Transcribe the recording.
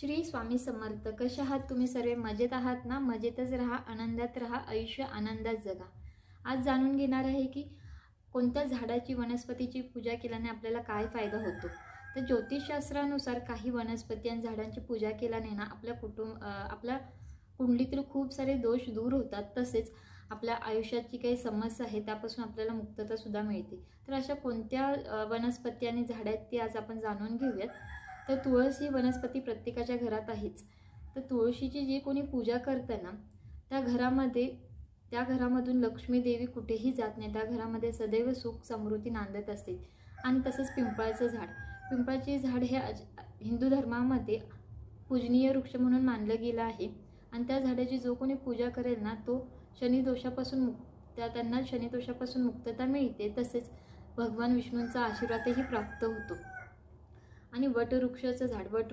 श्री स्वामी समर्थ कशा आहात तुम्ही सर्व? मजेत आहात ना? मजेतच राहा आनंदात राहा आयुष्य आनंदात जगा. आज जाणून घेणार आहे की कोणत्या झाडाची वनस्पतीची पूजा केल्याने आपल्याला काय फायदा होतो? तर ज्योतिषशास्त्रानुसार काही वनस्पती आणि झाडांची पूजा केल्याने ना आपल्या कुटुंब आपल्या कुंडलीतील खूप सारे दोष दूर होतात. तसेच आपल्या आयुष्याची काही समस्या आहे त्यापासून आपल्याला मुक्तता सुद्धा मिळते. तर अशा कोणत्या वनस्पती आणि झाड आहेत ती आज आपण जाणून घेऊयात. तर तुळस ही वनस्पती प्रत्येकाच्या घरात आहेच. तर तुळशीची जी कोणी पूजा करतं ना त्या घरामध्ये त्या घरामधून लक्ष्मी देवी कुठेही जात नाही. त्या घरामध्ये सदैव सुख समृद्धी नांदत असते. आणि तसंच पिंपळाचं झाड. पिंपळाचे झाड हे आज हिंदू धर्मामध्ये पूजनीय वृक्ष म्हणून मानलं गेलं आहे. आणि त्या झाडाची जो कोणी पूजा करेल ना तो शनिदोषापासून मुक त्या त्यांना शनिदोषापासून मुक्तता मिळते. तसेच भगवान विष्णूंचा आशीर्वादही प्राप्त होतो. आणि वटवृक्षाचं झाड वट